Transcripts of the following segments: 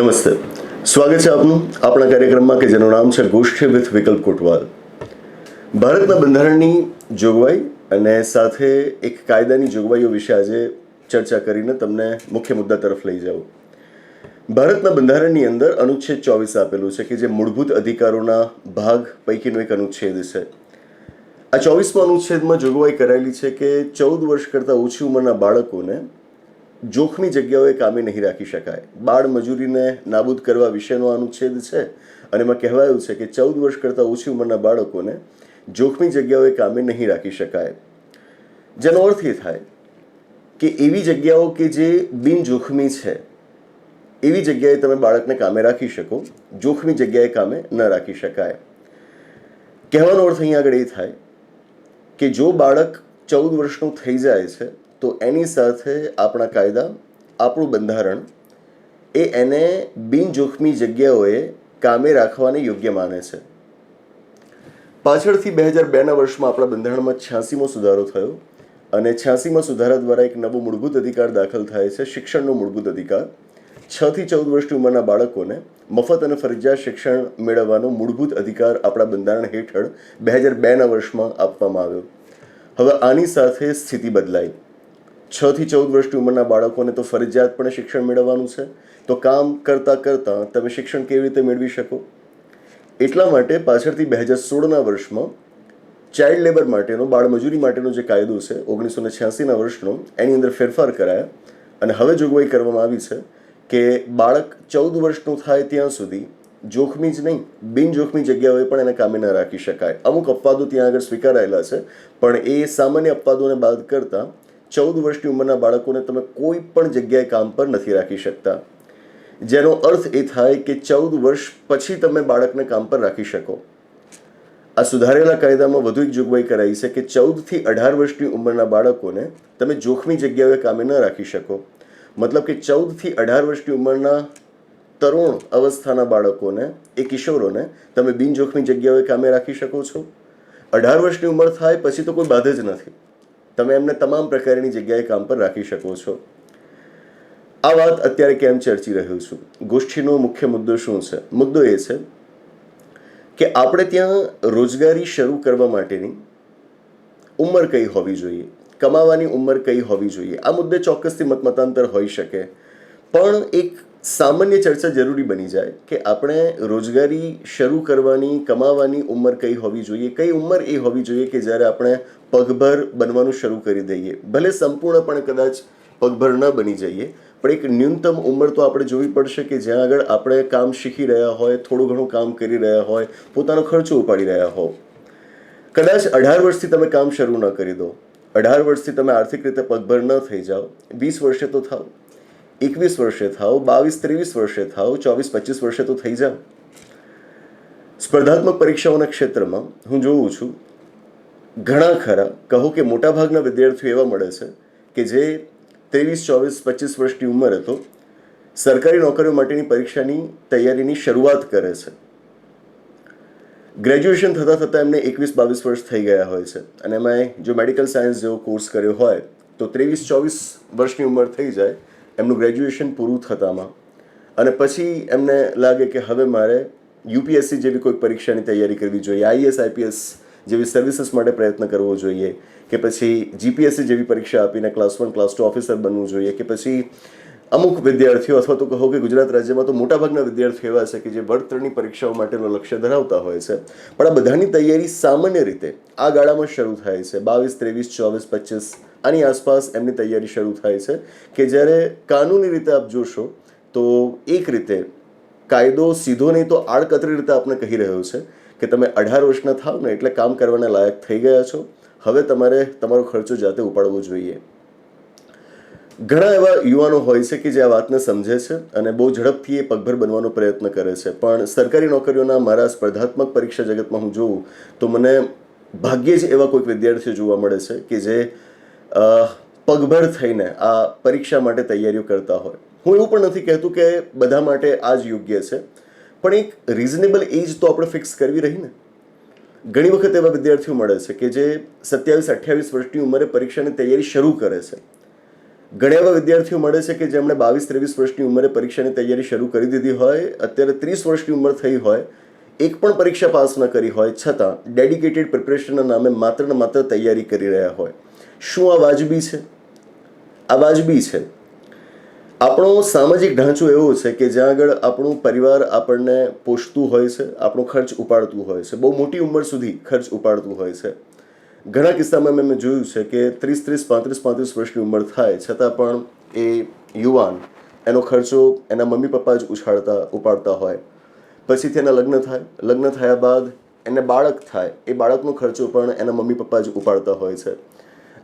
નમસ્તે. સ્વાગત છે આપનું આપણા કાર્યક્રમમાં કે જેનું નામ છે ગોષ્ઠી વિથ વિકલ્પ કોટવાલ. ભારતના બંધારણની જોગવાઈ અને સાથે એક કાયદાની જોગવાઈઓ વિશે આજે ચર્ચા કરીને તમને મુખ્ય મુદ્દા તરફ લઈ જાઉં. ભારતના બંધારણની અંદર અનુચ્છેદ ચોવીસ આપેલું છે કે જે મૂળભૂત અધિકારોના ભાગ પૈકીનો એક અનુચ્છેદ છે. આ ચોવીસમાં અનુચ્છેદમાં જોગવાઈ કરાયેલી છે કે ચૌદ વર્ષ કરતાં ઓછી ઉંમરના બાળકોને જોખમી જગ્યાઓએ કામે નહીં રાખી શકાય. બાળ મજૂરીને નાબૂદ કરવા વિશેનો અનુચ્છેદ છે અને એમાં કહેવાયું છે કે ચૌદ વર્ષ કરતાં ઓછી ઉંમરના બાળકોને જોખમી જગ્યાઓએ કામે નહીં રાખી શકાય. જેનો અર્થ એ થાય કે એવી જગ્યાઓ કે જે બિનજોખમી છે, એવી જગ્યાએ તમે બાળકને કામે રાખી શકો, જોખમી જગ્યાએ કામે ન રાખી શકાય. કહેવાનો અર્થ અહીં આગળ એ થાય કે જો બાળક ચૌદ વર્ષનું થઈ જાય છે તો એની સાથે આપણા કાયદા, આપણું બંધારણ, એ એને બિનજોખમી જગ્યાઓએ કામે રાખવાને યોગ્ય માને છે. પાછળથી બે હજાર બેના વર્ષમાં આપણા બંધારણમાં છ્યાસીમો સુધારો થયો અને છ્યાસીમાં સુધારા દ્વારા એક નવો મૂળભૂત અધિકાર દાખલ થાય છે, શિક્ષણનો મૂળભૂત અધિકાર. છ થી ચૌદ વર્ષની ઉંમરના બાળકોને મફત અને ફરજિયાત શિક્ષણ મેળવવાનો મૂળભૂત અધિકાર આપણા બંધારણ હેઠળ બે હજાર બેના વર્ષમાં આપવામાં આવ્યો. હવે આની સાથે સ્થિતિ બદલાઈ. છ થી ચૌદ વર્ષની ઉંમરના બાળકોને તો ફરજિયાતપણે શિક્ષણ મેળવવાનું છે. તો કામ કરતાં કરતાં તમે શિક્ષણ કેવી રીતે મેળવી શકો? એટલા માટે પાછળથી બે હજાર સોળના વર્ષમાં ચાઇલ્ડ લેબર માટેનો બાળમજૂરી માટેનો જે કાયદો છે, ઓગણીસો ને છ્યાસીના વર્ષનો, એની અંદર ફેરફાર કરાયા. અને હવે જોગવાઈ કરવામાં આવી છે કે બાળક ચૌદ વર્ષનું થાય ત્યાં સુધી જોખમી જ નહીં, બિનજોખમી જગ્યાઓએ પણ એને કામે ન રાખી શકાય. અમુક અપવાદો ત્યાં આગળ સ્વીકારાયેલા છે, પણ એ સામાન્ય અપવાદોને બાદ કરતાં ચૌદ વર્ષની ઉંમરના બાળકોને તમે કોઈ પણ જગ્યાએ કામ પર નથી રાખી શકતા. જેનો અર્થ એ થાય કે ચૌદ વર્ષ પછી તમે બાળકને કામ પર રાખી શકો. આ સુધારેલા કાયદામાં વધુ એક જોગવાઈ કરાઈ છે કે ચૌદથી અઢાર વર્ષની ઉંમરના બાળકોને તમે જોખમી જગ્યાએ કામે ન રાખી શકો. મતલબ કે ચૌદથી અઢાર વર્ષની ઉંમરના તરુણ અવસ્થાના બાળકોને, એ કિશોરોને તમે બિનજોખમી જગ્યાએ કામે રાખી શકો છો. અઢાર વર્ષની ઉંમર થાય પછી તો કોઈ બાધ જ નથી. તમે એમને તમામ પ્રકારની જગ્યાએ કામ પર રાખી શકો છો. આ વાત અત્યારે કેમ ચર્ચી રહ્યો છું? ગોષ્ઠીનો મુખ્ય મુદ્દો શું છે? મુદ્દો એ છે કે આપણે ત્યાં રોજગારી શરૂ કરવા માટેની ઉંમર કઈ હોવી જોઈએ? કમાવાની ઉંમર કઈ હોવી જોઈએ? આ મુદ્દે ચોક્કસથી મતમતાંતર હોઈ શકે. પણ એક સામાન્ય ચર્ચા જરૂરી બની જાય કે આપણે રોજગારી શરૂ કરવાની, કમાવાની ઉંમર કઈ હોવી જોઈએ? કઈ ઉંમર એ હોવી જોઈએ કે જ્યારે આપણે પગભર બનવાનું શરૂ કરી દઈએ? ભલે સંપૂર્ણપણે કદાચ પગભર ન બની જઈએ, પણ એક ન્યૂનતમ ઉંમર તો આપણે જોવી પડશે કે જ્યાં આગળ આપણે કામ શીખી રહ્યા હોય, થોડું ઘણું કામ કરી રહ્યા હોય, પોતાનો ખર્ચો ઉપાડી રહ્યા હોવ કદાચ અઢાર વર્ષથી તમે કામ શરૂ ન કરી દો. અઢાર વર્ષથી તમે આર્થિક રીતે પગભર ન થઈ જાઓ. વીસ વર્ષે તો થાવ. એકવીસ વર્ષે થાવ બાવીસ, ત્રેવીસ વર્ષે થાવ ચોવીસ, પચીસ વર્ષે તો થઈ જાઓ. સ્પર્ધાત્મક પરીક્ષાઓના ક્ષેત્રમાં હું જોઉં છું, ઘણા ખરા, કહો કે મોટાભાગના વિદ્યાર્થીઓ એવા મળે છે કે જે ત્રેવીસ, ચોવીસ, પચીસ વર્ષની ઉંમરે તો સરકારી નોકરીઓ માટેની પરીક્ષાની તૈયારીની શરૂઆત કરે છે. ગ્રેજ્યુએશન થતાં થતાં એમને એકવીસ, બાવીસ વર્ષ થઈ ગયા હોય છે અને એમાં જો મેડિકલ સાયન્સ જેવો કોર્સ કર્યો હોય તો ત્રેવીસ, ચોવીસ વર્ષની ઉંમર થઈ જાય એમનું ગ્રેજ્યુએશન પૂરું થતામાં. અને પછી એમને લાગે કે હવે મારે યુપીએસસી જેવી કોઈ પરીક્ષાની તૈયારી કરવી જોઈએ આઈએસ આઈપીએસ જેવી સર્વિસીસ માટે પ્રયત્ન કરવો જોઈએ, કે પછી જીપીએસસી જેવી પરીક્ષા આપીને class one class two officer બનવું જોઈએ, કે પછી અમુક વિદ્યાર્થીઓ અથવા તો કહો કે ગુજરાત રાજ્યમાં તો મોટાભાગના વિદ્યાર્થીઓ એવા છે કે જે વર્તણની પરીક્ષાઓ માટેનું લક્ષ્ય ધરાવતા હોય છે. પણ આ બધાની તૈયારી સામાન્ય રીતે આ ગાળામાં શરૂ થાય છે. બાવીસ, ત્રેવીસ, ચોવીસ, પચીસ આની આસપાસ એમની તૈયારી શરૂ થાય છે કે જ્યારે કાનૂની રીતે આપ જોશો, તો એક રીતે કાયદો સીધો નહીં તો આડકતરી રીતે આપને કહી રહ્યો છે કે તમે અઢાર વર્ષના થાવ ને એટલે કામ કરવાના લાયક થઈ ગયા છો. હવે તમારે તમારો ખર્ચો જાતે ઉપાડવો જોઈએ. ઘણા એવા યુવાનો હોય છે કે જે આ વાતને સમજે છે અને બહુ ઝડપથી એ પગભર બનવાનો પ્રયત્ન કરે છે. પણ સરકારી નોકરીઓના મારા સ્પર્ધાત્મક પરીક્ષા જગતમાં હું જોઉં, તો મને ભાગ્યે જ એવા કોઈક વિદ્યાર્થીઓ જોવા મળે છે કે જે પગભર થઈને આ પરીક્ષા માટે તૈયારીઓ કરતા હોય. હું એવું પણ નથી કહેતું કે બધા માટે આ જ યોગ્ય છે, પણ એક રિઝનેબલ એજ તો આપણે ફિક્સ કરવી રહી ને. ઘણી વખત એવા વિદ્યાર્થીઓ મળે છે કે જે સત્યાવીસ, અઠ્યાવીસ વર્ષની ઉંમરે પરીક્ષાની તૈયારી શરૂ કરે છે. ઘણા એવા વિદ્યાર્થીઓ મળે છે કે જેમણે બાવીસ, ત્રેવીસ વર્ષની ઉંમરે પરીક્ષાની તૈયારી શરૂ કરી દીધી હોય, અત્યારે ત્રીસ વર્ષની ઉંમર થઈ હોય, એક પણ પરીક્ષા પાસ ન કરી હોય, છતાં ડેડિકેટેડ પ્રિપરેશનના નામે માત્ર ને માત્ર તૈયારી કરી રહ્યા હોય. શું આ વાજબી છે? આ વાજબી છે. આપણો સામાજિક ઢાંચો એવો છે કે જ્યાં આગળ આપણું પરિવાર આપણને પોષતું હોય છે, આપણો ખર્ચ ઉપાડતું હોય છે. બહુ મોટી ઉંમર સુધી ખર્ચ ઉપાડતું હોય છે. ઘણા કિસ્સામાં મેં મેં જોયું છે કે ત્રીસ ત્રીસ, પાંત્રીસ પાંત્રીસ વર્ષની ઉંમર થાય છતાં પણ એ યુવાન એનો ખર્ચો એના મમ્મી, પપ્પા જ ઉછાળતા, ઉપાડતા હોય. પછીથી એના લગ્ન થાય. લગ્ન થયા બાદ એને બાળક થાય. એ બાળકનો ખર્ચો પણ એના મમ્મી, પપ્પા જ ઉપાડતા હોય છે.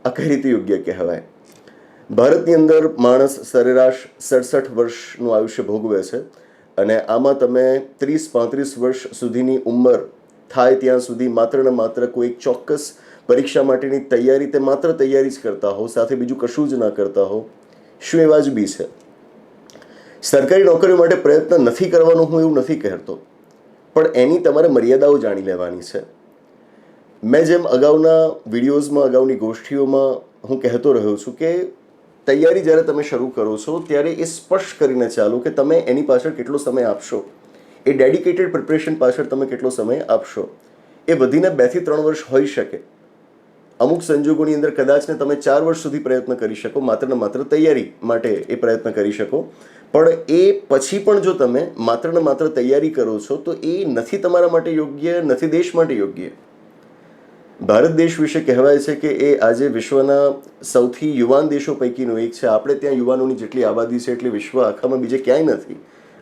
આ કઈ રીતે યોગ્ય કહેવાય? ભારતની અંદર માણસ સરેરાશ સડસઠ વર્ષનું આયુષ્ય ભોગવે છે અને આમાં તમે ત્રીસ પાંત્રીસ વર્ષ સુધીની ઉંમર થાય ત્યાં સુધી માત્ર ને માત્ર કોઈ ચોક્કસ પરીક્ષા માટેની તૈયારી તે માત્ર તૈયારી જ કરતા હો, સાથે બીજું કશું જ ના કરતા હો, શું એ વાજબી છે? સરકારી નોકરીઓ માટે પ્રયત્ન નથી કરવાનો હું એવું નથી કહેતો, પણ એની તમારે મર્યાદાઓ જાણી લેવાની છે. મેં જેમ અગાઉના વિડીયોઝમાં, અગાઉની ગોષ્ઠીઓમાં હું કહેતો રહ્યો છું કે તૈયારી જ્યારે તમે શરૂ કરો છો, ત્યારે એ સ્પષ્ટ કરીને ચાલો કે તમે એની પાછળ કેટલો સમય આપશો. એ ડેડિકેટેડ પ્રિપરેશન પાછળ તમે કેટલો સમય આપશો. એ વધીને બેથી ત્રણ વર્ષ હોઈ શકે. અમુક સંજોગોની અંદર કદાચ ને તમે ચાર વર્ષ સુધી પ્રયત્ન કરી શકો, માત્ર ને માત્ર તૈયારી માટે એ પ્રયત્ન કરી શકો. પણ એ પછી પણ જો તમે માત્ર ને માત્ર તૈયારી કરો છો, તો એ નથી તમારા માટે યોગ્ય, નથી દેશ માટે યોગ્ય. ભારત દેશ વિશે કહેવાય છે કે એ આજે વિશ્વના સૌથી યુવાન દેશો પૈકીનો એક છે. આપણે ત્યાં યુવાનોની જેટલી આબાદી છે એટલી વિશ્વ આખામાં બીજે ક્યાંય નથી.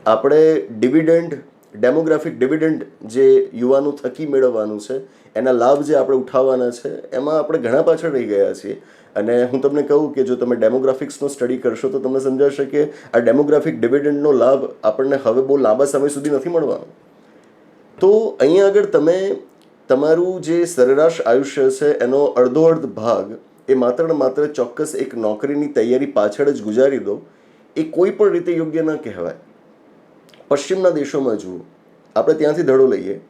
આપણે ડિવિડન્ડ, ડેમોગ્રાફિક ડિવિડન્ડ જે યુવાનો થકી મેળવવાનું છે, એના લાભ જે આપણે ઉઠાવવાના છે, એમાં આપણે ઘણા પાછળ રહી ગયા છીએ. અને હું તમને કહું કે જો તમે ડેમોગ્રાફિક્સનો સ્ટડી કરશો તો તમને સમજાશે કે આ ડેમોગ્રાફિક ડિવિડન્ડનો લાભ આપણને હવે બહુ લાંબા સમય સુધી નથી મળવાનો. તો અહીંયા આગળ તમે તમારું જે સરેરાશ આયુષ્ય છે, એનો અડધો અડધ ભાગ એ માત્ર ને માત્ર ચોક્કસ એક નોકરીની તૈયારી પાછળ જ ગુજારી દો. એ કોઈ પણ રીતે યોગ્ય ન કહેવાય. પશ્ચિમના દેશોમાં જુઓ. આપણે ત્યાંથી ધડો લઈએ.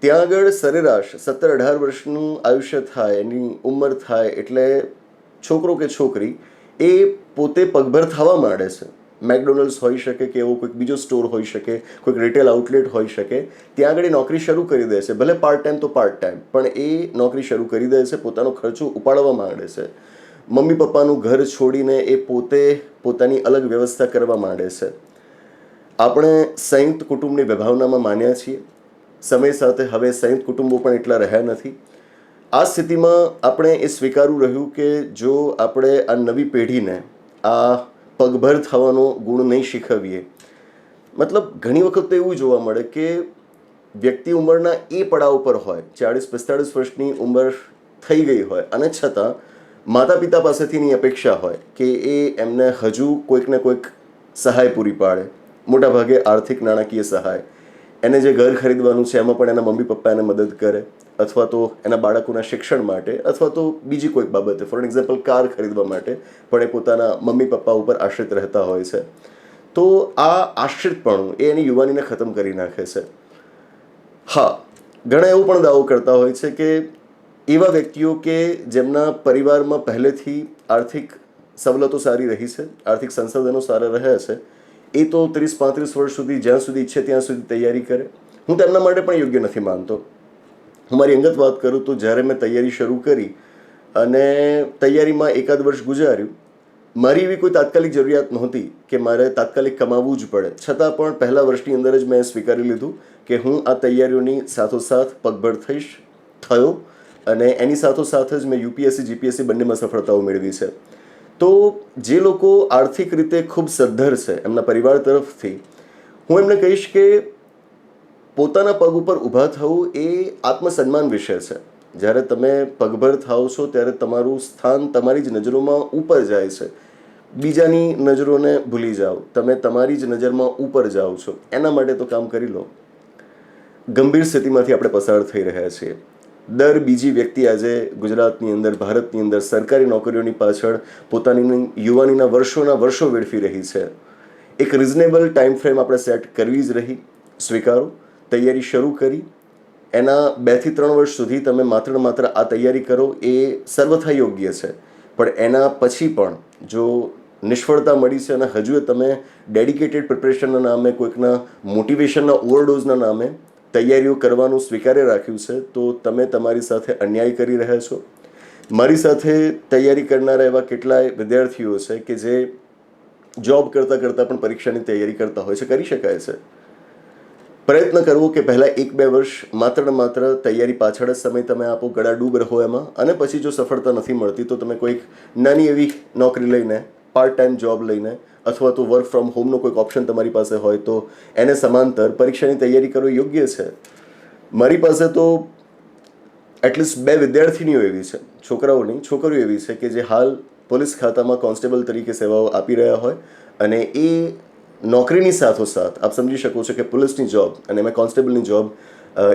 ત્યાં આગળ સરેરાશ સત્તર અઢાર વર્ષનું આયુષ્ય થાય, એની ઉંમર થાય એટલે છોકરો કે છોકરી એ પોતે પગભર થવા માંડે છે. મેકડોનલ્ડ્સ હોઈ શકે કે એવો કોઈક બીજો સ્ટોર હોઈ શકે, કોઈક રિટેલ આઉટલેટ હોઈ શકે, ત્યાં આગળ નોકરી શરૂ કરી દે છે ભલે પાર્ટ ટાઈમ તો પાર્ટ ટાઈમ પણ એ નોકરી શરૂ કરી દે છે પોતાનો ખર્ચો ઉપાડવા માંડે છે. મમ્મી પપ્પાનું ઘર છોડીને એ પોતે પોતાની અલગ વ્યવસ્થા કરવા માંડે છે. આપણે સંયુક્ત કુટુંબની વિભાવનામાં માન્યા છીએ. સમય સાથે હવે સંયુક્ત કુટુંબો પણ એટલા રહ્યા નથી. આ સ્થિતિમાં આપણે એ સ્વીકારવું રહ્યું કે જો આપણે આ નવી પેઢીને આ પગભર થવાનો ગુણ નહીં શીખવીએ. મતલબ ઘણી વખત તો એવું જોવા મળે કે વ્યક્તિ ઉંમરના એ પડાવ પર હોય, ચાળીસ પિસ્તાળીસ વર્ષની ઉંમર થઈ ગઈ હોય અને છતાં માતા પિતા પાસેથીની અપેક્ષા હોય કે એ એમને હજુ કોઈકને કોઈક સહાય પૂરી પાડે. મોટાભાગે આર્થિક નાણાકીય સહાય. એને જે ઘર ખરીદવાનું છે એમાં પણ એના મમ્મી પપ્પા એને મદદ કરે. અથવા તો એના બાળકોના શિક્ષણ માટે, અથવા તો બીજી કોઈક બાબતે. ફોર એક્ઝામ્પલ કાર ખરીદવા માટે પણ એ પોતાના મમ્મી, પપ્પા ઉપર આશ્રિત રહેતા હોય છે. તો આ આશ્રિતપણું એ એની યુવાનીને ખતમ કરી નાખે છે. હા, ઘણા એવું પણ દાવો કરતા હોય છે કે એવા વ્યક્તિઓ કે જેમના પરિવારમાં પહેલેથી આર્થિક સવલતો સારી રહી છે, આર્થિક સંસાધનો સારા રહ્યા છે, એ તો ત્રીસ પાંત્રીસ વર્ષ સુધી જ્યાં સુધી ઈચ્છે ત્યાં સુધી તૈયારી કરે. હું તેમના માટે પણ યોગ્ય નથી માનતો. હું મારી અંગત વાત કરું તો જ્યારે મેં તૈયારી શરૂ કરી અને તૈયારીમાં એકાદ વર્ષ ગુજાર્યું, મારી એવી કોઈ તાત્કાલિક જરૂરિયાત નહોતી કે મારે તાત્કાલિક કમાવવું જ પડે. છતાં પણ પહેલા વર્ષની અંદર જ મેં સ્વીકારી લીધું કે હું આ તૈયારીઓની સાથોસાથ પગભર થઈશ, થયો અને એની સાથોસાથ જ મેં યુપીએસસી, જીપીએસસી બંનેમાં સફળતાઓ મેળવી છે. તો જે લોકો આર્થિક રીતે ખૂબ સદ્ધર છે એમના પરિવાર તરફથી, હું એમને કહીશ કે પોતાના પગ ઉપર ઊભા થવું એ આત્મસન્માન વિશે છે. જ્યારે તમે પગભર થાઓ છો, ત્યારે તમારું સ્થાન તમારી જ નજરોમાં ઉપર જાય છે. બીજાની નજરોને ભૂલી જાઓ. તમે તમારી જ નજરમાં ઉપર જાઓ છો. એના માટે તો કામ કરી લો. ગંભીર સ્થિતિમાંથી આપણે પસાર થઈ રહ્યા છીએ. દર બીજી વ્યક્તિ આજે ગુજરાતની અંદર, ભારતની અંદર સરકારી નોકરીઓની પાછળ પોતાની યુવાનીના વર્ષોના વર્ષો વેડફી રહી છે. એક રિઝનેબલ ટાઈમ ફ્રેમ આપણે સેટ કરવી જ રહી. સ્વીકારો. તૈયારી શરૂ કરી. એના બેથી ત્રણ વર્ષ સુધી તમે માત્ર માત્ર આ તૈયારી કરો એ સર્વથા યોગ્ય છે. પણ એના પછી પણ જો નિષ્ફળતા મળી છે અને હજુ તમે ડેડિકેટેડ પ્રિપરેશનના નામે કોઈકના મોટિવેશનના ઓવરડોઝના નામે તૈયારીઓ કરવાનું સ્વીકારે રાખ્યું છે, તો તમે તમારી સાથે અન્યાય કરી રહ્યા છો. મારી સાથે તૈયારી કરનારા એવા કેટલાય વિદ્યાર્થીઓ છે કે જે જોબ કરતાં કરતાં પણ પરીક્ષાની તૈયારી કરતા હોય છે, કરી શકાય છે. પ્રયત્ન કરવો કે પહેલાં એક બે વર્ષ માત્ર ને માત્ર તૈયારી પાછળ જ સમય તમે આપો, ગળા ડૂબ રહો એમાં. અને પછી જો સફળતા નથી મળતી, તો તમે કોઈક નાની એવી નોકરી લઈને પાર્ટ ટાઈમ જોબ લઈને, અથવા તો વર્ક ફ્રોમ હોમનો કોઈક ઓપ્શન તમારી પાસે હોય, તો એને સમાંતર પરીક્ષાની તૈયારી કરવી યોગ્ય છે. મારી પાસે તો એટલીસ્ટ બે વિદ્યાર્થીનીઓ એવી છે. છોકરાઓની છોકરીઓ એવી છે કે જે હાલ પોલીસ ખાતામાં કોન્સ્ટેબલ તરીકે સેવાઓ આપી રહ્યા હોય. અને એ નોકરીની સાથોસાથ આપ સમજી શકો છો કે પોલીસની જોબ અને એમાં કોન્સ્ટેબલની જોબ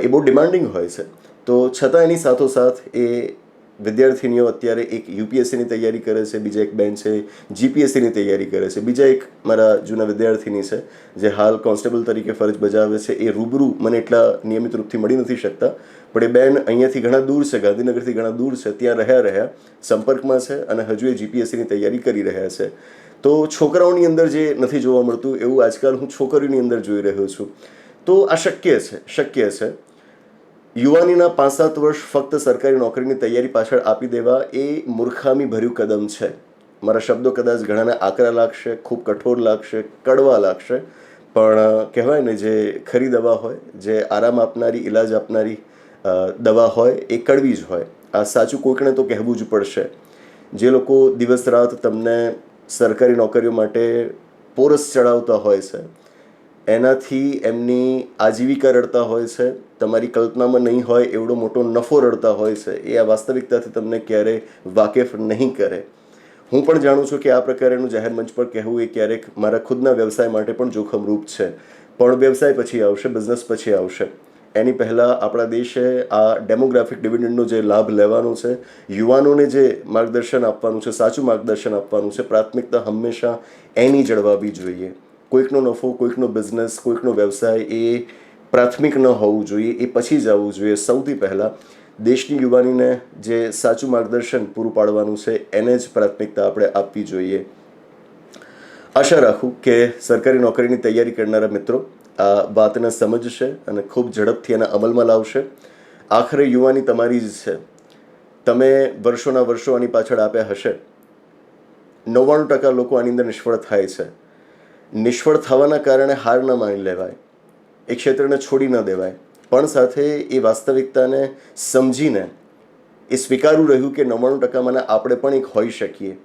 એ બહુ ડિમાન્ડિંગ હોય છે. તો છતાં એની સાથોસાથ એ વિદ્યાર્થીનીઓ અત્યારે એક યુપીએસસીની તૈયારી કરે છે, બીજા એક બેન છે, જીપીએસસીની તૈયારી કરે છે. બીજા એક મારા જૂના વિદ્યાર્થીની છે, જે હાલ કોન્સ્ટેબલ તરીકે ફરજ બજાવે છે. એ રૂબરૂ મને એટલા નિયમિત રૂપથી મળી નથી શકતા. પણ એ બેન અહીંયાથી ઘણા દૂર છે, ગાંધીનગરથી ઘણા દૂર છે. ત્યાં રહ્યા રહ્યા સંપર્કમાં છે અને હજુ એ જીપીએસસીની તૈયારી કરી રહ્યા છે. તો છોકરાઓની અંદર જે નથી જોવા મળતું એવું આજકાલ હું છોકરીઓની અંદર જોઈ રહ્યો છું. તો આ શક્ય છે શક્ય છે. યુવાનીના પાંચ સાત વર્ષ ફક્ત સરકારી નોકરીની તૈયારી પાછળ આપી દેવા એ મૂર્ખામી ભર્યું કદમ છે. મારા શબ્દો કદાચ ઘણાને આકરા લાગશે, ખૂબ કઠોર લાગશે, કડવા લાગશે, પણ કહેવાય ને જે ખરી દવા હોય, જે આરામ આપનારી ઇલાજ આપનારી દવા હોય, એ કડવી જ હોય. આ સાચું કોઈકને તો કહેવું જ પડશે. જે લોકો દિવસ રાત તમને સરકારી નોકરીઓ માટે પોરસ ચડાવતા હોય છે. એનાથી એમની આજીવિકા રડતા હોય છે. તમારી કલ્પનામાં નહીં હોય એવડો મોટો નફો રડતા હોય છે. એ આ વાસ્તવિકતાથી તમને ક્યારેય વાકેફ નહીં કરે. હું પણ જાણું છું કે આ પ્રકારેનું જાહેર મંચ પર કહેવું એ ક્યારેક મારા ખુદના વ્યવસાય માટે પણ જોખમરૂપ છે. પણ વ્યવસાય પછી આવશે બિઝનેસ પછી આવશે. એની પહેલાં આપણા દેશે આ ડેમોગ્રાફિક ડિવિડન્ડનો જે લાભ લેવાનો છે, યુવાનોને જે માર્ગદર્શન આપવાનું છે, સાચું માર્ગદર્શન આપવાનું છે, પ્રાથમિકતા હંમેશા એની જળવાવી જોઈએ. કોઈકનો નફો, કોઈકનો બિઝનેસ કોઈકનો વ્યવસાય એ પ્રાથમિક ન હોવું જોઈએ, એ પછી જ આવવું જોઈએ. સૌથી પહેલાં દેશની યુવાનીને જે સાચું માર્ગદર્શન પૂરું પાડવાનું છે, એને જ પ્રાથમિકતા આપણે આપવી જોઈએ. આશા રાખું કે સરકારી નોકરીની તૈયારી કરનારા મિત્રો આ વાતને સમજશે અને ખૂબ ઝડપથી એના અમલમાં લાવશે. આખરે યુવાની તમારી જ છે. તમે વર્ષોના વર્ષો આની પાછળ આપ્યા હશે. નવ્વાણું ટકા લોકો આની અંદર નિષ્ફળ થાય છે. નિષ્ફળ થવાના કારણે હાર ન માની લેવાય. એ ક્ષેત્રને છોડી ન દેવાય. પણ સાથે એ વાસ્તવિકતાને સમજીને એ સ્વીકારવું રહ્યું કે નવ્વાણું ટકા મને આપણે પણ એક હોઈ શકીએ.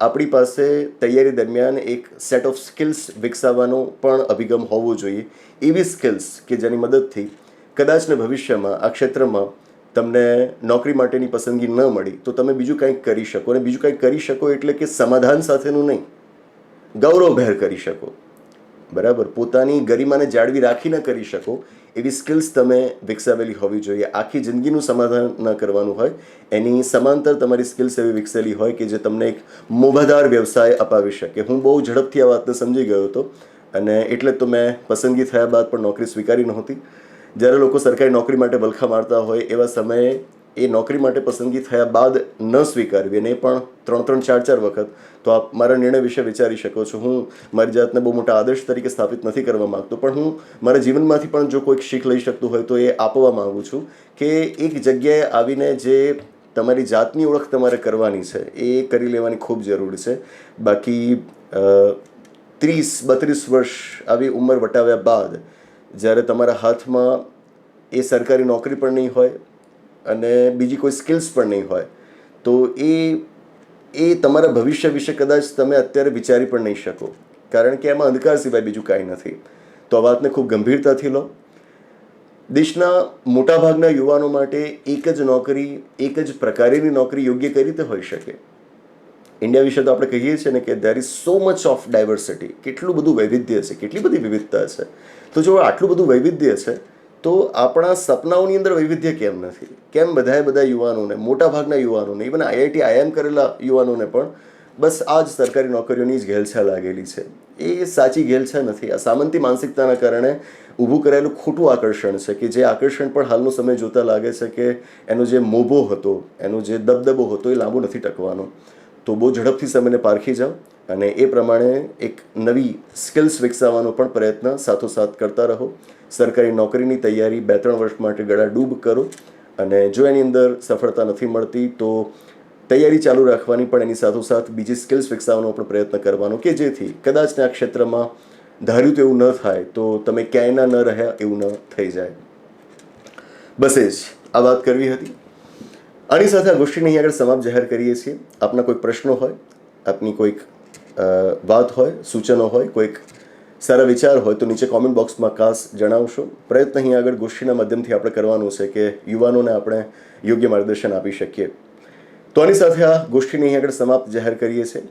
આપણી પાસે તૈયારી દરમિયાન એક સેટ ઓફ સ્કિલ્સ વિકસાવવાનો પણ અભિગમ હોવો જોઈએ. એવી સ્કિલ્સ કે જેની મદદથી કદાચને ભવિષ્યમાં આ ક્ષેત્રમાં તમને નોકરી માટેની પસંદગી ન મળી, તો તમે બીજું કંઈક કરી શકો. અને બીજું કંઈક કરી શકો એટલે કે સમાધાન સાથેનું નહીં. ગૌરવભેર કરી શકો. બરાબર? પોતાની ગરિમાને જાળવી રાખી ન કરી શકો એવી સ્કિલ્સ તમે વિકસાવેલી હોવી જોઈએ. આખી જિંદગીનું સમાધાન ન કરવાનું હોય, એની સમાંતર તમારી સ્કિલ્સ એવી વિકસેલી હોય કે જે તમને એક મોભાદાર વ્યવસાય અપાવી શકે. હું બહુ ઝડપથી આ વાતને સમજી ગયો હતો અને એટલે તો મેં પસંદગી થયા બાદ પણ નોકરી સ્વીકારી નહોતી. જ્યારે લોકો સરકારી નોકરી માટે વલખા મારતા હોય એવા સમયે એ નોકરી માટે પસંદગી થયા બાદ ન સ્વીકારવી અને એ પણ ત્રણ ત્રણ ચાર ચાર વખત, તો આપ મારા નિર્ણય વિશે વિચારી શકો છો. હું મારી જાતને બહુ મોટા આદર્શ તરીકે સ્થાપિત નથી કરવા માંગતો, પણ હું મારા જીવનમાંથી પણ જો કોઈક શીખ લઈ શકતું હોય તો એ આપવા માંગુ છું કે એક જગ્યાએ આવીને જે તમારી જાતની ઓળખ તમારે કરવાની છે, એ કરી લેવાની ખૂબ જરૂર છે. બાકી ત્રીસ, બત્રીસ વર્ષ આવી ઉંમર વટાવ્યા બાદ જ્યારે તમારા હાથમાં એ સરકારી નોકરી પણ નહીં હોય અને બીજી કોઈ સ્કિલ્સ પણ નહીં હોય, તો એ એ તમારા ભવિષ્ય વિશે કદાચ તમે અત્યારે વિચારી પણ નહીં શકો. કારણ કે એમાં અંધકાર સિવાય બીજું કાંઈ નથી. તો આ વાતને ખૂબ ગંભીરતાથી લો. દેશના મોટાભાગના યુવાનો માટે એક જ નોકરી, એક જ પ્રકારેની નોકરી યોગ્ય કઈ રીતે હોઈ શકે? ઇન્ડિયા વિશે તો આપણે કહીએ છીએ ને કે there is so much of diversity કેટલું બધું વૈવિધ્ય છે, કેટલી બધી વિવિધતા છે. તો જો આટલું બધું વૈવિધ્ય છે તો આપણા સપનાઓની અંદર વૈવિધ્ય કેમ નથી? કેમ બધાએ બધા યુવાનોને, મોટાભાગના યુવાનોને ઇવન આઈઆઈટી આઈએમ કરેલા યુવાનોને પણ બસ આ જ સરકારી નોકરીઓની જ ઘેલછા લાગેલી છે. એ સાચી ઘેલછા નથી. આ સામંતી માનસિકતાના કારણે ઊભું કરાયેલું ખોટું આકર્ષણ છે કે જે આકર્ષણ પણ હાલનો સમય જોતા લાગે છે કે એનો જે મોભો હતો, એનો જે દબદબો હતો એ લાંબો નથી ટકવાનો. તો બહુ ઝડપથી સમયને પારખી જાઓ. અને એ પ્રમાણે એક નવી સ્કિલ્સ વિકસાવવાનો પણ પ્રયત્ન સાથોસાથ કરતા રહો. સરકારી નોકરીની તૈયારી બે ત્રણ વર્ષ માટે ગળા ડૂબ કરો અને જો એની અંદર સફળતા નથી મળતી, તો તૈયારી ચાલુ રાખવાની પણ એની સાથોસાથ બીજી સ્કિલ્સ વિકસાવવાનો પણ પ્રયત્ન કરવાનો કે જેથી કદાચ આ ક્ષેત્રમાં ધાર્યું તો એવું ન થાય, તો તમે ક્યાંયના ન રહ્યા એવું ન થઈ જાય. બસ એ જ આ વાત કરવી હતી. આની સાથે આ ગોષ્ઠીને અહીં આગળ સમાપ્ત જાહેર કરીએ છીએ. આપના કોઈ પ્રશ્નો હોય, આપની કોઈક વાત હોય, સૂચનો હોય, કોઈક સારા વિચાર હોય, તો નીચે કોમેન્ટ બોક્સમાં ખાસ જણાવશો. પ્રયત્ન અહીં આગળ ગોષ્ઠીના માધ્યમથી આપણે કરવાનું છે કે યુવાનોને આપણે યોગ્ય માર્ગદર્શન આપી શકીએ. તો આની સાથે આ ગોષ્ઠીને અહીં આગળ સમાપ્ત જાહેર કરીએ છીએ.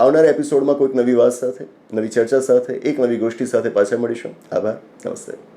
આવનારા એપિસોડમાં કોઈક નવી વાત સાથે, નવી ચર્ચા સાથે, એક નવી ગોષ્ઠી સાથે પાછા મળીશું. આભાર. નમસ્તે.